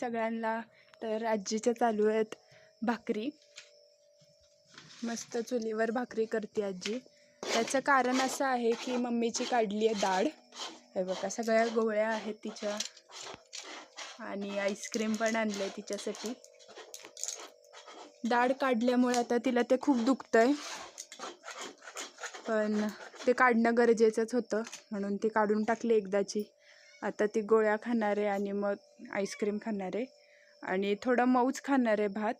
सगळ्यांना. तर आजीच्या चालू आहेत भाकरी. मस्त चुलीवर भाकरी करते आजी. त्याचं कारण असं आहे की मम्मीची काढली आहे डाळ. हे बघा सगळ्या गोळ्या आहेत तिच्या. आणि आईस्क्रीम पण आणलं आहे तिच्यासाठी. डाळ काढल्यामुळे आता तिला ते खूप दुखतंय. पण ते काढणं गरजेचंच होतं म्हणून ती काढून टाकली एकदाची. आता ती गोळ्या खाणार आहे आणि मग आईस्क्रीम खाणार आहे आणि थोडं मऊच खाणार आहे भात.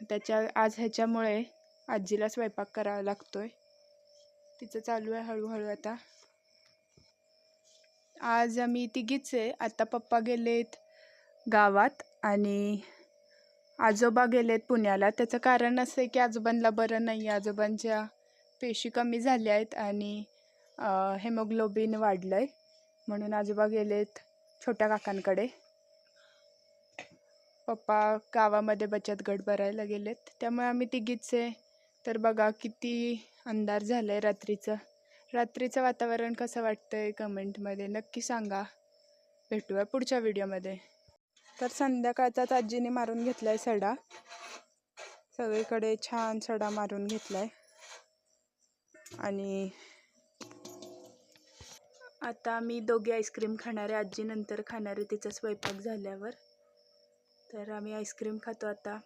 त्याच्या आज ह्याच्यामुळे आजीला स्वयंपाक करावा लागतो आहे तिचं चालू आहे हळूहळू आता. आज आम्ही तिघीच आहे. आता पप्पा गेलेत गावात आणि आजोबा गेलेत पुण्याला. त्याचं कारण असं आहे की आजोबांना बरं नाही आहे आजोबांच्या पेशी कमी झाल्या आहेत आणि हेमोग्लोबिन वाढलं आहे म्हणून आजोबा गेलेत छोट्या काकांकडे. पप्पा गावामध्ये बचत गट भरायला गेलेत. त्यामुळे आम्ही तिघीचे तर बघा किती अंधार झालं आहे रात्रीचं. रात्रीचं वातावरण कसं वाटतं आहे कमेंटमध्ये नक्की सांगा. भेटूया पुढच्या व्हिडिओमध्ये. तर संध्याकाळचाच आजीने मारून घेतला आहे सडा. सगळीकडे छान सडा मारून घेतला आहे आणि आता आम्ही दोघे आईस्क्रीम खाणारे आजीनंतर आजी नंतर तिचा स्वयंपाक झाल्यावर. तर आम्ही आईस्क्रीम खातो आता.